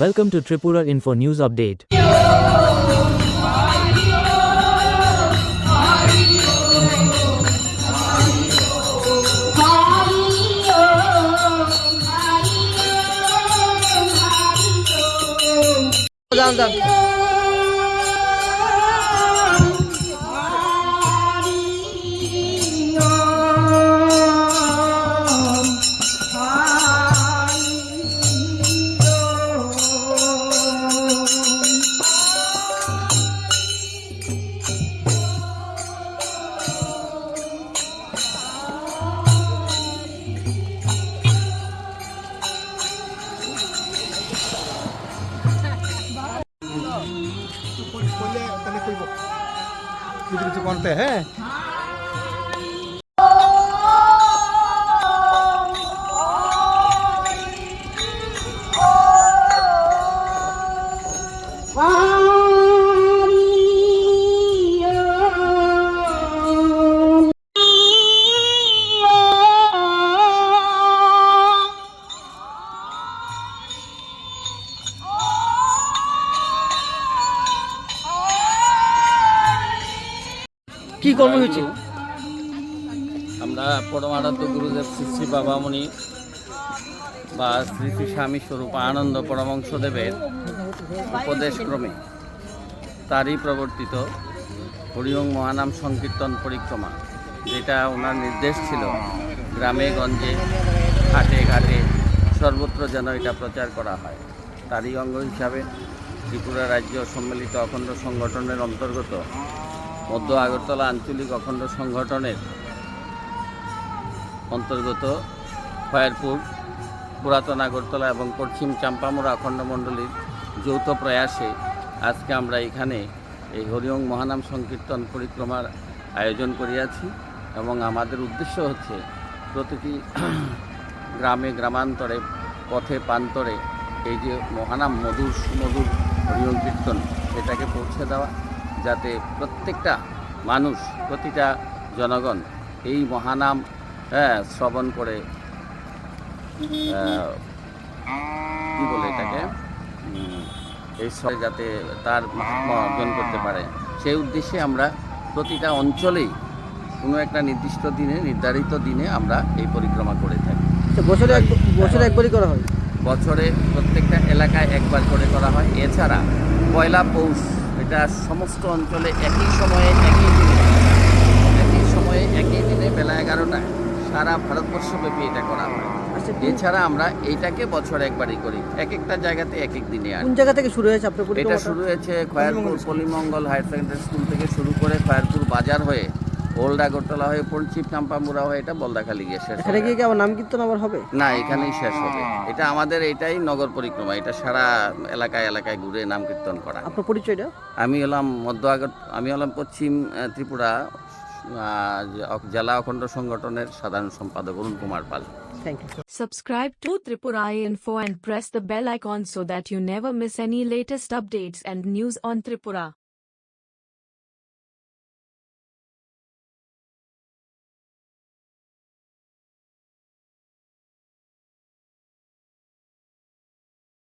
Welcome to Tripura Info News Update. Down. कौन पे है? কি কর্মসূচি আমরা পরমারাধ্য গুরুদেব শ্রী বাবামণি বা শ্রী শ্রী স্বামী স্বরূপ আনন্দ পরমংশদেবের উপদেশক্রমে তারই প্রবর্তিত হরিওং মহানাম সংকীর্তন পরিক্রমা, যেটা ওনার নির্দেশ ছিল গ্রামে, গঞ্জে, ঘাটে ঘাটে সর্বত্র যেন এটা প্রচার করা হয়। তারই অঙ্গ হিসাবে ত্রিপুরা রাজ্য সম্মিলিত অখণ্ড সংগঠনের অন্তর্গত মধ্য আগরতলা আঞ্চলিক অখণ্ড সংগঠনের অন্তর্গত খয়ারপুর, পুরাতন আগরতলা এবং পশ্চিম চাম্পামুড়া অখণ্ড মণ্ডলীর যৌথ প্রয়াসে আজকে আমরা এখানে এই হরিওং মহানাম সংকীর্তন পরিক্রমার আয়োজন করিয়াছি এবং আমাদের উদ্দেশ্য হচ্ছে প্রতিটি গ্রামে, গ্রামান্তরে, পথে, প্রান্তরে এই যে মহানাম মধুর সুমধুর হরিওং কীর্তন, এটাকে পৌঁছে দেওয়া। যাতে প্রত্যেকটা মানুষ প্রতিটা জনগণ এই মহানাম হ্যাঁ শ্রবণ করে কি বলে এটাকে? এই সবে যাতে তার মহাত্মা অর্জন করতে পারে। সেই উদ্দেশ্যে আমরা প্রতিটা অঞ্চলেই কোনো একটা নির্দিষ্ট দিনে নির্ধারিত দিনে আমরা এই পরিক্রমা করে থাকি। বছরে বছরে একবারই করা হয়? বছরে প্রত্যেকটা এলাকায় একবার করে করা হয়। এছাড়া পয়লা পৌষ এটা সমস্ত অঞ্চলে একই সময়ে একই দিনে। একই সময়ে একই দিনে বেলা এগারোটায় সারা ভারতবর্ষব্যাপী এটা করা হয়। আচ্ছা এছাড়া আমরা এইটাকে বছর একবারই করি। এক একটা জায়গাতে এক এক দিনে আর। কোন জায়গা থেকে শুরু হয়েছে আপনার এটা শুরু হয়েছে Khayarpur Polimangal higher secondary school থেকে শুরু করে খয়ারপুর বাজার হয়ে ওল্ড আগরতলা হয়ে পঞ্চিপ চাম্পামুড়া হয়ে এটা বলদাখালি গিয়ে শেষ এখানে গিয়ে কি আবার নাম কীর্তন আবার হবে? না এখানেই শেষ হবে। এটা আমাদের এটাই নগর পরিক্রমা। এটা সারা এলাকায় এলাকায় ঘুরে নাম কীর্তন করা। আপনার পরিচয়টা? আমি হলাম মধ্য আগর আমি হলাম পশ্চিম ত্রিপুরা জেলা অখণ্ড সংগঠনের সাধারণ সম্পাদক Arun Kumar Pal. Thank you Subscribe to Tripura Info and press the bell icon so that you never miss any latest updates and news on Tripura.